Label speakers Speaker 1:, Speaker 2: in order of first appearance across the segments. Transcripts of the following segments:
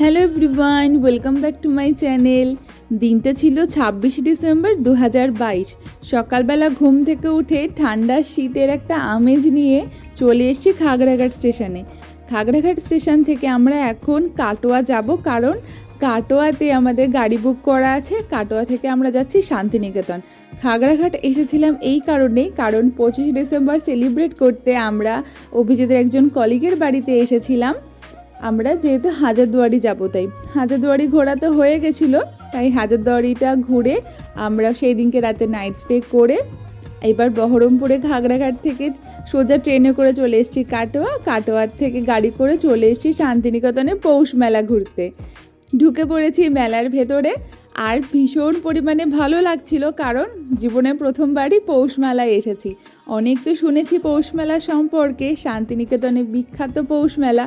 Speaker 1: Hello everyone welcome back to my channel দিনটা ছিল ছাব্বিশে ডিসেম্বর দু হাজার বাইশ। সকালবেলা ঘুম থেকে উঠে ঠান্ডা শীতের একটা আমেজ নিয়ে চলে এসেছি খাগড়াঘাট স্টেশনে। খাগড়াঘাট স্টেশন থেকে আমরা এখন কাটোয়া যাব কারণ কাটোয়াতে আমাদের গাড়ি বুক করা আছে। কাটোয়া থেকে আমরা যাচ্ছি শান্তিনিকেতন। খাগড়াঘাট এসেছিলাম এই কারণেই, কারণ পঁচিশ ডিসেম্বর সেলিব্রেট করতে আমরা অভিজিতের একজন কলিগের বাড়িতে এসেছিলাম। আমরা যেহেতু হাজারদুয়ারি যাব, তাই হাজারদুয়ারি ঘোরা তো হয়ে গেছিল, তাই হাজারদুয়ারিটা ঘুরে আমরা সেই দিনকে রাতে নাইট স্টে করে এবার বহরমপুরে ঘাগড়াঘাট থেকে সোজা ট্রেনে করে চলে এসেছি কাটোয়া, কাটোয়ার থেকে গাড়ি করে চলে এসেছি শান্তিনিকেতনে পৌষ মেলা ঘুরতে। ঢুকে পড়েছি মেলার ভেতরে আর ভীষণ পরিমাণে ভালো লাগছিল, কারণ জীবনে প্রথমবারই পৌষ মেলায় এসেছি। অনেক তো শুনেছি পৌষ মেলা সম্পর্কে, শান্তিনিকেতনে বিখ্যাত পৌষ মেলা।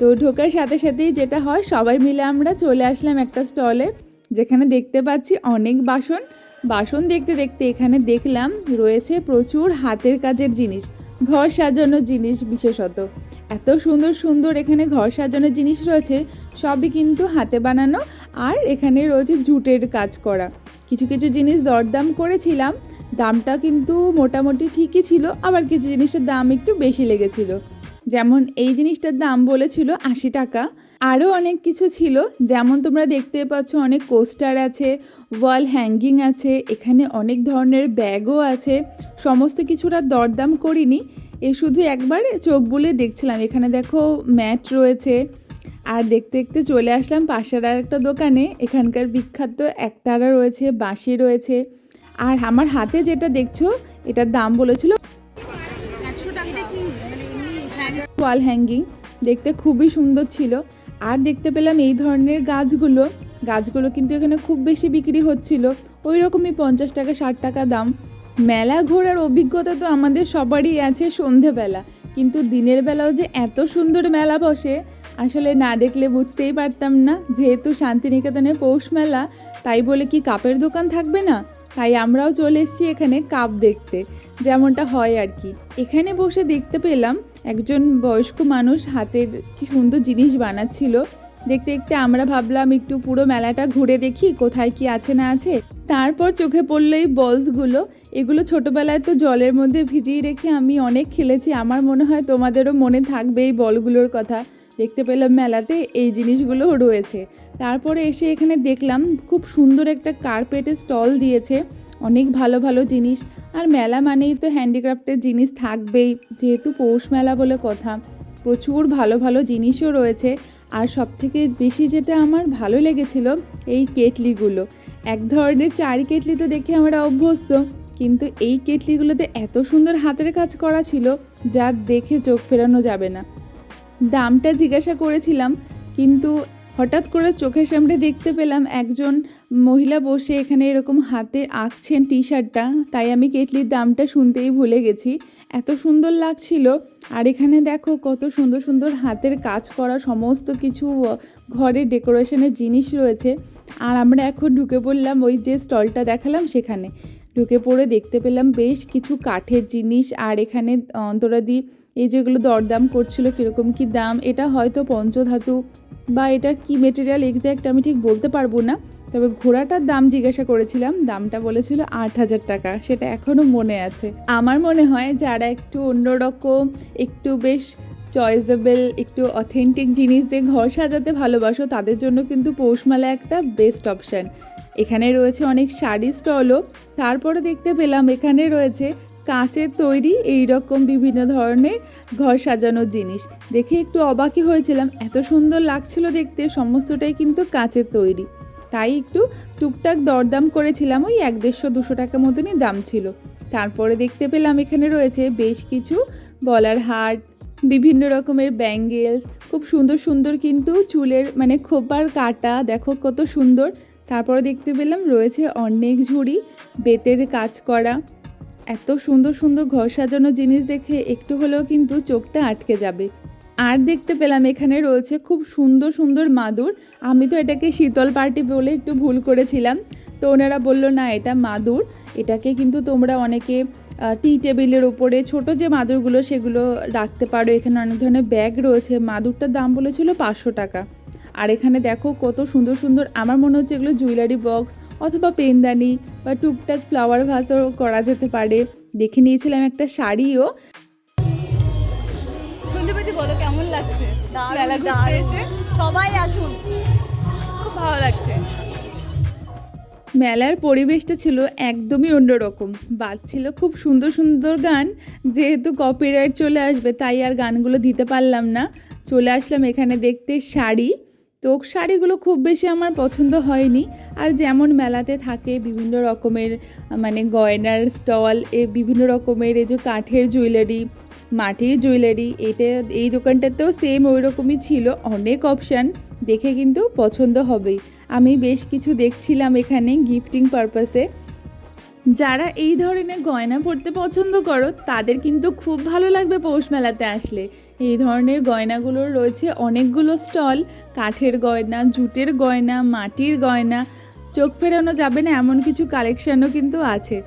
Speaker 1: তো ঢোকার সাথে সাথেই যেটা হয়, সবাই মিলে আমরা চলে আসলাম একটা স্টলে, যেখানে দেখতে পাচ্ছি অনেক বাসন। বাসন দেখতে দেখতে এখানে দেখলাম রয়েছে প্রচুর হাতের কাজের জিনিস, ঘর সাজানোর জিনিস বিশেষত। এত সুন্দর সুন্দর এখানে ঘর সাজানোর জিনিস রয়েছে, সবই কিন্তু হাতে বানানো আর এখানে রয়েছে জুটের কাজ করা। কিছু কিছু জিনিস দরদাম করেছিলাম, দামটা কিন্তু মোটামুটি ঠিকই ছিল, আবার কিছু জিনিসের দাম একটু বেশি লেগেছিল। যেমন এই জিনিসটার দাম বলেছিল আশি টাকা। আরও অনেক কিছু ছিল, যেমন তোমরা দেখতে পাচ্ছ অনেক কোস্টার আছে, ওয়াল হ্যাঙ্গিং আছে, এখানে অনেক ধরনের ব্যাগও আছে। সমস্ত কিছুটা দরদাম করিনি, এ শুধু একবার চোখ বুলে দেখছিলাম। এখানে দেখো ম্যাট রয়েছে আর দেখতে দেখতে চলে আসলাম পাশের আর একটা দোকানে। এখানকার বিখ্যাত একতারা রয়েছে, বাঁশি রয়েছে। আর আমার হাতে যেটা দেখছ, এটার দাম বলেছিল ওয়াল হ্যাঙ্গিং। দেখতে খুবই সুন্দর ছিল। আর দেখতে পেলাম এই ধরনের গাছগুলো। গাছগুলো কিন্তু এখানে খুব বেশি বিক্রি হচ্ছিল। ওই রকমই পঞ্চাশ টাকা, ষাট টাকা দাম। মেলা ঘোরার অভিজ্ঞতা তো আমাদের সবারই আছে সন্ধেবেলা। কিন্তু দিনের বেলাও যে এত সুন্দর মেলা বসে আসলে না দেখলে বুঝতেই পারতাম না। যেহেতু শান্তিনিকেতনে পৌষ মেলা, তাই বলে কি কাপের দোকান থাকবে না? তাই আমরাও চলে এসেছি এখানে কাপ দেখতে। যেমনটা হয় আর কি। এখানে বসে দেখতে পেলাম একজন বয়স্ক মানুষ হাতের কি সুন্দর জিনিস বানাচ্ছিল। দেখতে দেখতে আমরা ভাবলাম একটু পুরো মেলাটা ঘুরে দেখি, কোথায় কি আছে না আছে। তারপর চোখে পড়ল এই বলসগুলো। এগুলো ছোটোবেলায় তো জলের মধ্যে ভিজিয়ে রেখে আমি অনেক খেলেছি। আমার মনে হয় তোমাদেরও মনে থাকবে এই বলগুলোর কথা। দেখতে পেলাম মেলাতে এই জিনিসগুলো রয়েছে। তারপরে এসে এখানে দেখলাম খুব সুন্দর একটা কার্পেটের স্টল দিয়েছে, অনেক ভালো ভালো জিনিস। আর মেলা মানেই তো হ্যান্ডিক্রাফটের জিনিস থাকবেই, যেহেতু পৌষ মেলা বলে কথা। প্রচুর ভালো ভালো জিনিসও রয়েছে। আর সবথেকে বেশি যেটা আমার ভালো লেগেছিল এই কেটলিগুলো। এক ধরনের চার কেটলি তো দেখে আমরা অভ্যস্ত, কিন্তু এই কেটলিগুলোতে এত সুন্দর হাতের কাজ করা ছিল, যা দেখে চোখ ফেরানো যাবে না। দামটা জিজ্ঞাসা করেছিলাম, কিন্তু হঠাৎ করে চোখের সামনে দেখতে পেলাম একজন মহিলা বসে এখানে এরকম হাতে আঁকছেন টি শার্টটা তাই আমি কেটলির দামটা শুনতেই ভুলে গেছি। এত সুন্দর লাগছিল, আর এখানে দেখো কত সুন্দর সুন্দর হাতের কাজ করা সমস্ত কিছু ঘরের ডেকোরেশনের জিনিস রয়েছে। আর আমরা এখন ঢুকে পড়লাম ওই যে স্টলটা দেখালাম সেখানে। ঢুকে পড়ে দেখতে পেলাম বেশ কিছু কাঠের জিনিস আর এখানে অন্তরাদি এই যেগুলো দরদাম করছিল কীরকম কি দাম, এটা হয়তো পঞ্চধাতু বা এটা কি মেটেরিয়াল এক্স্যাক্ট আমি ঠিক বলতে পারব না, তবে ঘোড়াটার দাম জিজ্ঞাসা করেছিলাম, দামটা বলেছিল আট হাজার টাকা, সেটা এখনও মনে আছে। আমার মনে হয় যারা একটু অন্যরকম, একটু বেশ চয়েসেবল একটু অথেন্টিক জিনিস দিয়ে ঘর সাজাতে ভালোবাসো, তাদের জন্য কিন্তু পৌষমেলা একটা বেস্ট অপশান এখানে রয়েছে অনেক শাড়ি স্টলও। তারপরে দেখতে পেলাম এখানে রয়েছে কাঁচের তৈরি এই রকম বিভিন্ন ধরনের ঘর সাজানোর জিনিস। দেখে একটু অবাকই হয়েছিলাম, এত সুন্দর লাগছিল দেখতে, সমস্তটাই কিন্তু কাঁচের তৈরি। তাই একটু টুকটাক দরদাম করেছিলাম, ওই এক দেড়শো, দুশো টাকা মতনই দাম ছিল। তারপরে দেখতে পেলাম এখানে রয়েছে বেশ কিছু বলার হার, বিভিন্ন রকমের ব্যাঙ্গেলস, খুব সুন্দর সুন্দর কিন্তু চুলের মানে খোপার কাটা, দেখো কত সুন্দর। তারপরে দেখতে পেলাম রয়েছে অনেক ঝুড়ি, বেতের কাজ করা। এত সুন্দর সুন্দর ঘর সাজানো জিনিস দেখে একটু হলেও কিন্তু চোখটা আটকে যাবে। আর দেখতে পেলাম এখানে রয়েছে খুব সুন্দর সুন্দর মাদুর। আমি তো এটাকে শীতল পার্টি বলে একটু ভুল করেছিলাম। তো ওনারা বলল, না, এটা মাদুর। এটাকে কিন্তু তোমরা অনেকে টি টেবিলের ওপরে ছোট যে মাদুরগুলো সেগুলো রাখতে পারো। এখানে অনেক ধরনের ব্যাগ রয়েছে। মাদুরটার দাম বলেছিল পাঁচশো টাকা। আর এখানে দেখো কত সুন্দর সুন্দর আমার মনে হচ্ছে এগুলো জুয়েলারি বক্স অথবা পেনদানি বা টুকটাক ফ্লাওয়ার ভাসও করা যেতে পারে। দেখে নিয়েছিলাম একটা শাড়িও।
Speaker 2: বলো কেমন লাগছে? মেলা ঘুরতে এসে?
Speaker 3: সবাই আসুন।
Speaker 2: খুব ভালো লাগছে।
Speaker 1: মেলার পরিবেশটা ছিল একদমই অন্যরকম। বাজছিল খুব সুন্দর সুন্দর গান যেহেতু কপিরাইট চলে আসবে তাই আর গানগুলো দিতে পারলাম না। চলে আসলাম এখানে দেখতে শাড়ি। তো শাড়িগুলো খুব বেশি আমার পছন্দ হয়নি। আর যেমন মেলাতে থাকে বিভিন্ন রকমের মানে গয়নার স্টল, এ বিভিন্ন রকমের এই যে কাঠের জুয়েলারি, মাটির জুয়েলারি, এটা, এই দোকানটাতেও সেম ওই রকমই ছিল। অনেক অপশান দেখে কিন্তু পছন্দ হবেই। আমি বেশ কিছু দেখছিলাম এখানে গিফটিং পারপাসে যারা এই ধরনের গয়না পরতে পছন্দ করো, তাদের কিন্তু খুব ভালো লাগবে পৌষ মেলাতে আসলে। এই ধরনের গয়নাগুলোর রয়েছে অনেকগুলো স্টল। কাঠের গয়না, জুটের গয়না, মাটির গয়না। চোখ ফেরানো যাবে না, এমন কিছু কালেকশনও কিন্তু আছে।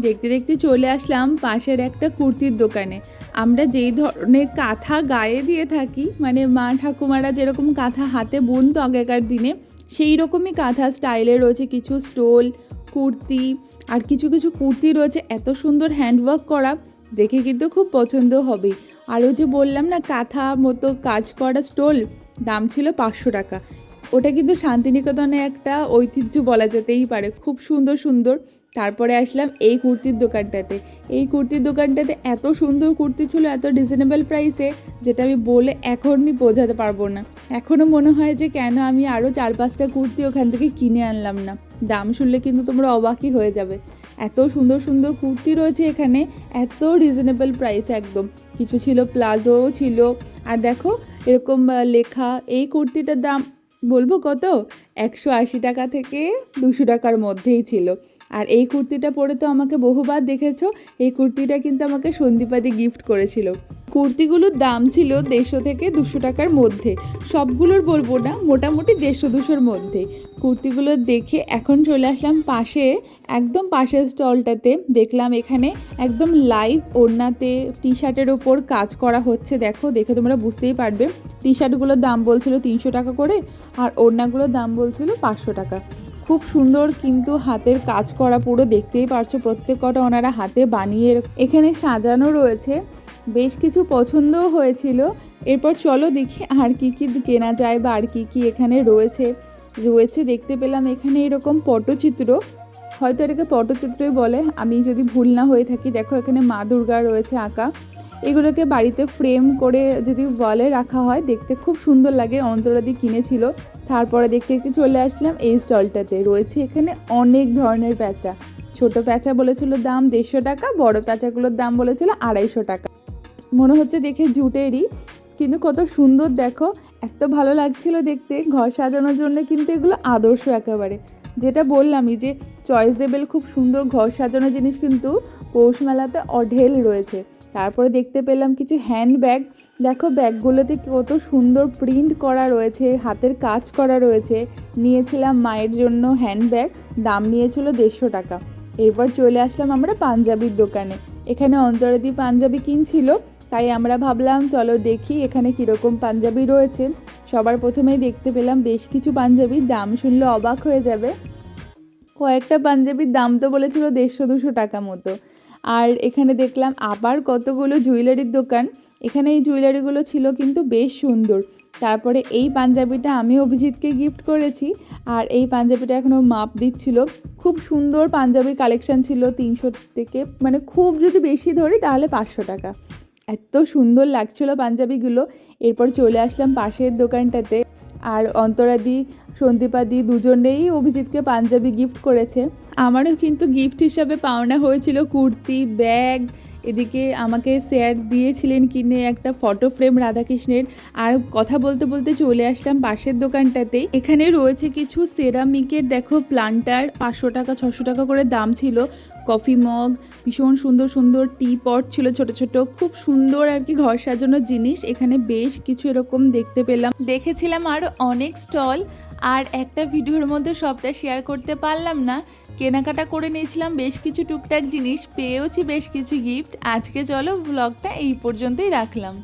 Speaker 1: দেখতে দেখতে চলে আসলাম পাশের একটা কুর্তির দোকানে। আমরা যেই ধরনের কাঁথা গায়ে দিয়ে থাকি মানে মা ঠাকুমারা যেরকম কাঁথা হাতে বুনতো আগেকার দিনে, সেই রকমই কাঁথা স্টাইলে রয়েছে কিছু স্টোল কুর্তি, আর কিছু কিছু কুর্তি রয়েছে। এত সুন্দর হ্যান্ডওয়ার্ক করা দেখে কিন্তু খুব পছন্দ হবে। আর ওই যে বললাম না, কাঁথা মতো কাজ করা স্টোল, দাম ছিল পাঁচশো টাকা। ওটা কিন্তু শান্তিনিকেতনে একটা ঐতিহ্য বলা যেতেই পারে। খুব সুন্দর সুন্দর। তারপরে আসলাম এই কুর্তির দোকানটাতে। এই কুর্তির দোকানটাতে এত সুন্দর কুর্তি ছিল, এত রিজনেবল প্রাইসে যেটা আমি বলে এখনই বোঝাতে পারব না। এখনও মনে হয় যে কেন আমি আরও চার পাঁচটা কুর্তি ওখান থেকে কিনে আনলাম না। দাম শুনলে কিন্তু তোমরা অবাকই হয়ে যাবে। এত সুন্দর সুন্দর কুর্তি রয়েছে এখানে, এত রিজনেবল প্রাইস একদম। কিছু ছিল, প্লাজো ছিল। আর দেখো, এরকম লেখা, এই কুর্তিটার দাম বলব কত? একশো আশি টাকা থেকে দুশো টাকার মধ্যেই ছিল। আর এই কুর্তিটা পরে তো আমাকে বহুবার দেখেছ, এই কুর্তিটা কিন্তু আমাকে সন্দীপাদি গিফট করেছিল। কুর্তিগুলোর দাম ছিল দেড়শো থেকে দুশো টাকার মধ্যে। সবগুলোর বলব না, মোটামুটি দেড়শো দুশোর মধ্যে। কুর্তিগুলো দেখে এখন চলে আসলাম পাশে, একদম পাশের স্টলটাতে। দেখলাম এখানে একদম লাইভ ওড়নাতে টি শার্টের ওপর কাজ করা হচ্ছে। দেখো, দেখে তোমরা বুঝতেই পারবে। টি শার্টগুলোর দাম বলছিল তিনশো টাকা করে আর ওড়নাগুলোর দাম বলছিল পাঁচশো টাকা। খুব সুন্দর কিন্তু হাতের কাজ করা পুরো, দেখতেই পারছ প্রত্যেক কটা ওনারা হাতে বানিয়ে এখানে সাজানো রয়েছে। বেশ কিছু পছন্দও হয়েছিল। এরপর চলো দেখি আর কি কি কেনা যায় বা আর কি কি এখানে রয়েছে। রয়েছে দেখতে পেলাম এখানে এরকম পটচিত্র। হয়তো এটাকে পটচিত্রই বলে, আমি যদি ভুল না হয়ে থাকি, দেখো এখানে মা দুর্গা রয়েছে আঁকা। এগুলোকে বাড়িতে ফ্রেম করে যদি ওয়ালে রাখা হয়, দেখতে খুব সুন্দর লাগে অন্তরাদি কিনেছিল। তারপরে দেখতে দেখতে চলে আসলাম এই স্টলটাতে। রয়েছে এখানে অনেক ধরনের প্যাঁচা। ছোট প্যাঁচা বলেছিল দাম দেড়শো টাকা, বড় প্যাঁচাগুলোর দাম বলেছিল আড়াইশো টাকা। মনে হচ্ছে দেখে জুটেরই, কিন্তু কত সুন্দর দেখো, এত ভালো লাগছিল দেখতে, ঘর সাজানোর জন্য কিন্তু এগুলো আদর্শ একেবারে। যেটা বললামই যে চয়েসেবল খুব সুন্দর ঘর সাজানোর জিনিস কিন্তু পৌষ মেলাতে অঢেল রয়েছে। তারপরে দেখতে পেলাম কিছু হ্যান্ড ব্যাগ দেখো ব্যাগগুলোতে কত সুন্দর প্রিন্ট করা রয়েছে, হাতের কাজ করা রয়েছে। নিয়েছিলাম মায়ের জন্য হ্যান্ড ব্যাগ দাম নিয়েছিল দেড়শো টাকা। এরপর চলে আসলাম আমরা পাঞ্জাবির দোকানে। এখানে অন্তরাদি পাঞ্জাবি কিনছিল, তাই আমরা ভাবলাম, চলো দেখি এখানে কীরকম পাঞ্জাবি রয়েছে। সবার প্রথমেই দেখতে পেলাম বেশ কিছু পাঞ্জাবির দাম শুনলে অবাক হয়ে যাবে। কয়েকটা পাঞ্জাবির দাম তো বলেছিল দেড়শো দুশো টাকা মতো। আর এখানে দেখলাম আবার কতগুলো জুয়েলারির দোকান। এখানে এই জুয়েলারিগুলো ছিল কিন্তু বেশ সুন্দর। তারপরে এই পাঞ্জাবিটা আমি অভিজিৎকে গিফট করেছি আর এই পাঞ্জাবিটা এখনও মাপ দিচ্ছিল। খুব সুন্দর পাঞ্জাবি কালেকশন ছিল তিনশো থেকে মানে খুব যদি বেশি ধরি তাহলে পাঁচশো টাকা। এত সুন্দর লাগছিল পাঞ্জাবিগুলো। এরপর চলে আসলাম পাশের দোকানটাতে। আর অন্তরাদি সন্দীপাদি দুজনেই অভিজিৎকে পাঞ্জাবি গিফট করেছে। আমারও কিন্তু গিফট হিসাবে পাওনা হয়েছিল, কুর্তি ব্যাগ এদিকে আমাকে স্যার দিয়েছিলেন কিনে একটা ফটো ফ্রেম রাধাকৃষ্ণের। আর কথা বলতে বলতে চলে আসলাম পাশের দোকানটাতেই এখানে রয়েছে কিছু সেরামিকের দেখো প্লান্টার পাঁচশো টাকা, ছশো টাকা করে দাম ছিল। কফি মগ ভীষণ সুন্দর সুন্দর টি পট ছিল, ছোট ছোট, খুব সুন্দর আর কি ঘর সাজানোর জিনিস। এখানে বেশ কিছু এরকম দেখতে পেলাম। দেখেছিলাম আর অনেক স্টল আর একটা ভিডিওর মধ্যে সবটা শেয়ার করতে পারলাম না। কেনাকাটা করে নিয়েছিলাম বেশ কিছু টুকটাক জিনিস, পেয়েওছি বেশ কিছু গিফট আজকে চলো ব্লগটা এই পর্যন্তই রাখলাম।